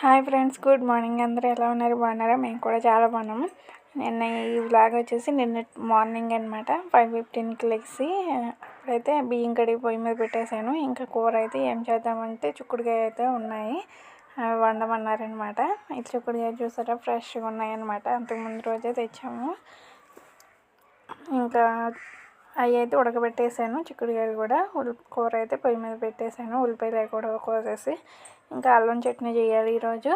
Hi friends good morning. అందరూ ఎలా ఉన్నారు? బాగున్నారా? మేము కూడా చాలా బాగున్నాము. నిన్న ఈ వ్లాగ్ వచ్చేసి నిన్న మార్నింగ్ అనమాట ఫైవ్ ఫిఫ్టీన్కి లెగ్సి అప్పుడైతే బియ్యం కడిగి పొయ్యి మీద పెట్టేశాను. ఇంకా కూర అయితే ఏం చేద్దామంటే చిక్కుడుకాయ అయితే ఉన్నాయి. అవి వండమన్నారనమాట ఈ చిక్కుడుకాయ చూసారా? ఫ్రెష్గా ఉన్నాయన్నమాట అంతకుముందు రోజే తెచ్చాము. ఇంకా అవి అయితే ఉడకబెట్టేసాను. చిక్కుడుకాయలు కూడా ఉల్ కూర అయితే పొయ్యి మీద పెట్టేశాను ఉల్లిపాయలు కూడా కోసేసి ఇంకా అల్లం చట్నీ చేయాలి ఈరోజు.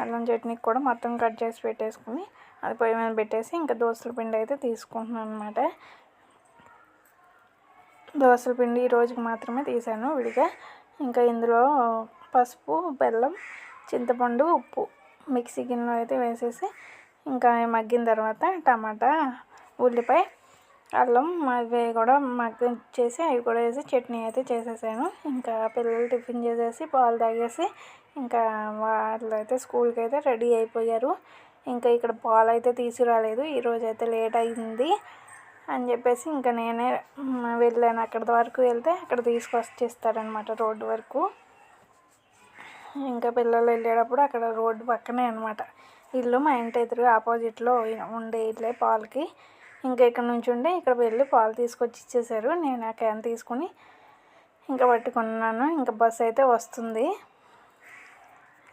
అల్లం చట్నీకి కూడా మొత్తం కట్ చేసి పెట్టేసుకుని అది పొయ్యి మీద పెట్టేసి ఇంకా దోశల పిండి అయితే తీసుకుంటున్నాను అనమాట దోశల పిండి ఈ రోజుకి మాత్రమే తీసాను విడిగా. ఇంకా ఇందులో పసుపు బెల్లం చింతపండు ఉప్పు మిక్సీ గిన్నెలో అయితే వేసేసి ఇంకా మగ్గిన తర్వాత టమాటా ఉల్లిపాయ అల్లం అవి కూడా చేసి అవి కూడా వేసి చట్నీ అయితే చేసేసాను. ఇంకా పిల్లలు టిఫిన్ చేసేసి పాలు తాగేసి ఇంకా వాళ్ళు అయితే స్కూల్కి అయితే రెడీ అయిపోయారు. ఇంకా ఇక్కడ పాలు అయితే తీసుకురాలేదు. ఈరోజు అయితే లేట్ అయింది అని చెప్పేసి ఇంకా నేనే వెళ్ళాను. అక్కడ వరకు వెళ్తే అక్కడ తీసుకొచ్చేస్తారనమాట రోడ్డు వరకు. ఇంకా పిల్లలు వెళ్ళేటప్పుడు అక్కడ రోడ్డు పక్కనే అనమాట ఇల్లు మా ఇంటి ఎదురు ఆపోజిట్లో ఉండే ఇట్లే పాలకి. ఇంకా ఇక్కడ నుంచి ఉండి ఇక్కడ వెళ్ళి పాలు తీసుకొచ్చి ఇచ్చేసారు నేను ఆ క్యాన్ తీసుకుని ఇంకా పట్టుకున్నాను. ఇంకా బస్సు అయితే వస్తుంది.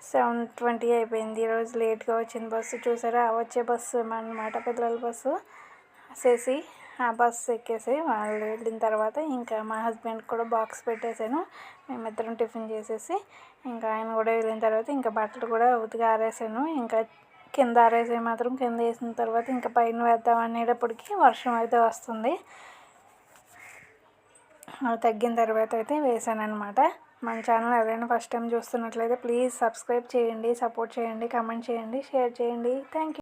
సెవెన్ ట్వంటీ అయిపోయింది. ఈరోజు లేట్గా వచ్చింది బస్సు. చూసారా? వచ్చే బస్సు అన్నమాట పిల్లల బస్సు. చేసి ఆ బస్సు ఎక్కేసి వాళ్ళు వెళ్ళిన తర్వాత ఇంకా మా హస్బెండ్ కూడా బాక్స్ పెట్టేశాను. మేమిద్దరం టిఫిన్ చేసేసి ఇంకా ఆయన కూడా వెళ్ళిన తర్వాత ఇంకా బట్టలు కూడా ఉతికి ఆరేసాను ఇంకా కింద ఆరేసి మాత్రం కింద వేసిన తర్వాత ఇంకా పైన వేద్దాం అనేటప్పటికి వర్షం అయితే వస్తుంది. తగ్గిన తర్వాత అయితే వేసాను అనమాట మన ఛానల్ ఎవరైనా ఫస్ట్ టైం చూస్తున్నట్లయితే ప్లీజ్ సబ్స్క్రైబ్ చేయండి సపోర్ట్ చేయండి కమెంట్ చేయండి షేర్ చేయండి. Thank you.